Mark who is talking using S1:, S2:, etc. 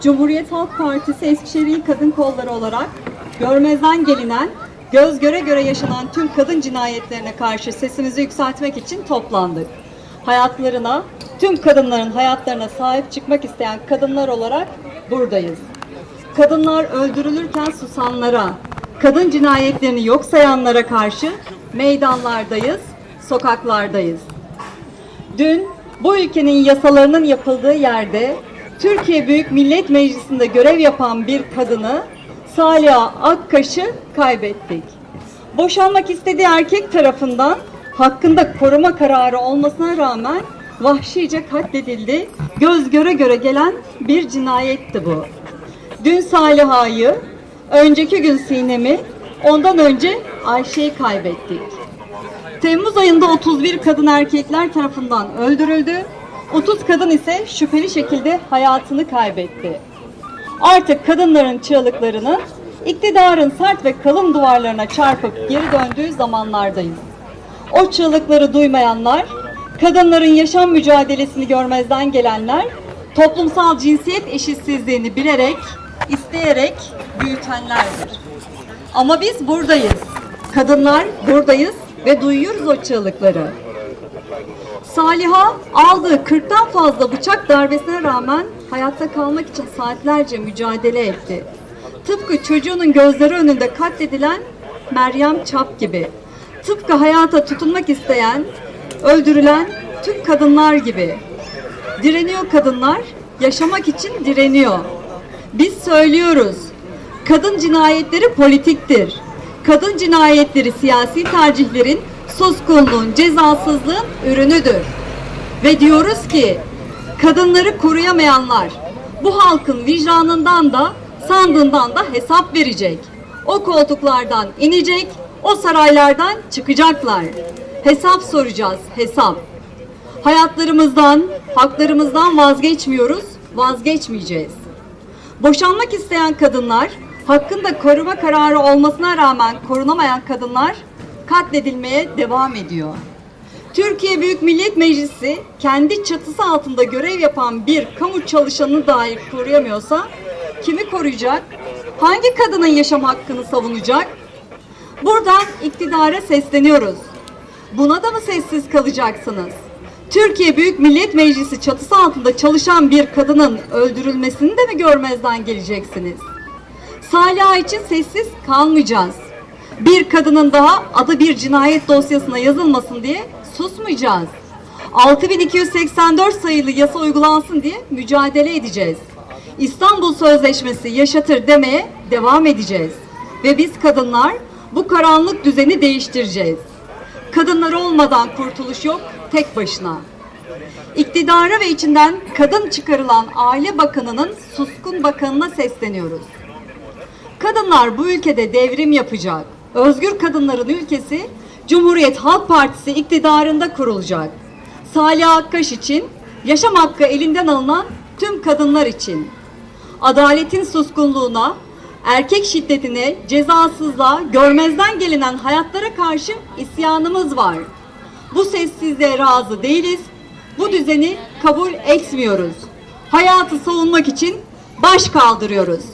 S1: Cumhuriyet Halk Partisi Eskişehir İl Kadın Kolları olarak görmezden gelinen, göz göre göre yaşanan tüm kadın cinayetlerine karşı sesimizi yükseltmek için toplandık. Hayatlarına, tüm kadınların hayatlarına sahip çıkmak isteyen kadınlar olarak buradayız. Kadınlar öldürülürken susanlara, kadın cinayetlerini yok sayanlara karşı meydanlardayız, sokaklardayız. Dün bu ülkenin yasalarının yapıldığı yerde Türkiye Büyük Millet Meclisi'nde görev yapan bir kadını Saliha Akkaş'ı kaybettik. Boşanmak istediği erkek tarafından hakkında koruma kararı olmasına rağmen vahşice katledildi. Göz göre göre gelen bir cinayetti bu. Dün Saliha'yı, önceki gün Sinem'i, ondan önce Ayşe'yi kaybettik. Temmuz ayında 31 kadın erkekler tarafından öldürüldü. 30 kadın ise şüpheli şekilde hayatını kaybetti. Artık kadınların çığlıklarının iktidarın sert ve kalın duvarlarına çarpıp geri döndüğü zamanlardayız. O çığlıkları duymayanlar, kadınların yaşam mücadelesini görmezden gelenler, toplumsal cinsiyet eşitsizliğini bilerek, isteyerek büyütenlerdir. Ama biz buradayız. Kadınlar buradayız ve duyuyoruz o çığlıkları. Saliha aldığı 40'tan fazla bıçak darbesine rağmen hayatta kalmak için saatlerce mücadele etti. Tıpkı çocuğunun gözleri önünde katledilen Meryem Çap gibi. Tıpkı hayata tutunmak isteyen, öldürülen tüm kadınlar gibi. Direniyor kadınlar, yaşamak için direniyor. Biz söylüyoruz. Kadın cinayetleri politiktir. Kadın cinayetleri siyasi tercihlerin, suskunluğun, cezasızlığın ürünüdür. Ve diyoruz ki kadınları koruyamayanlar bu halkın vicdanından da sandığından da hesap verecek. O koltuklardan inecek, o saraylardan çıkacaklar. Hesap soracağız, hesap. Hayatlarımızdan, haklarımızdan vazgeçmiyoruz, vazgeçmeyeceğiz. Boşanmak isteyen kadınlar, hakkında koruma kararı olmasına rağmen korunamayan kadınlar katledilmeye devam ediyor. Türkiye Büyük Millet Meclisi kendi çatısı altında görev yapan bir kamu çalışanını dahi koruyamıyorsa kimi koruyacak? Hangi kadının yaşam hakkını savunacak? Buradan iktidara sesleniyoruz. Buna da mı sessiz kalacaksınız? Türkiye Büyük Millet Meclisi çatısı altında çalışan bir kadının öldürülmesini de mi görmezden geleceksiniz? Salih için sessiz kalmayacağız. Bir kadının daha adı bir cinayet dosyasına yazılmasın diye susmayacağız. 6284 sayılı yasa uygulansın diye mücadele edeceğiz. İstanbul Sözleşmesi yaşatır demeye devam edeceğiz. Ve biz kadınlar bu karanlık düzeni değiştireceğiz. Kadınlar olmadan kurtuluş yok tek başına. İktidara ve içinden kadın çıkarılan Aile Bakanı'nın suskun bakanına sesleniyoruz. Kadınlar bu ülkede devrim yapacak. Özgür kadınların ülkesi Cumhuriyet Halk Partisi iktidarında kurulacak. Salih Akkaş için, yaşam hakkı elinden alınan tüm kadınlar için. Adaletin suskunluğuna, erkek şiddetine, cezasızlığa, görmezden gelinen hayatlara karşı isyanımız var. Bu sessizliğe razı değiliz. Bu düzeni kabul etmiyoruz. Hayatı savunmak için baş kaldırıyoruz.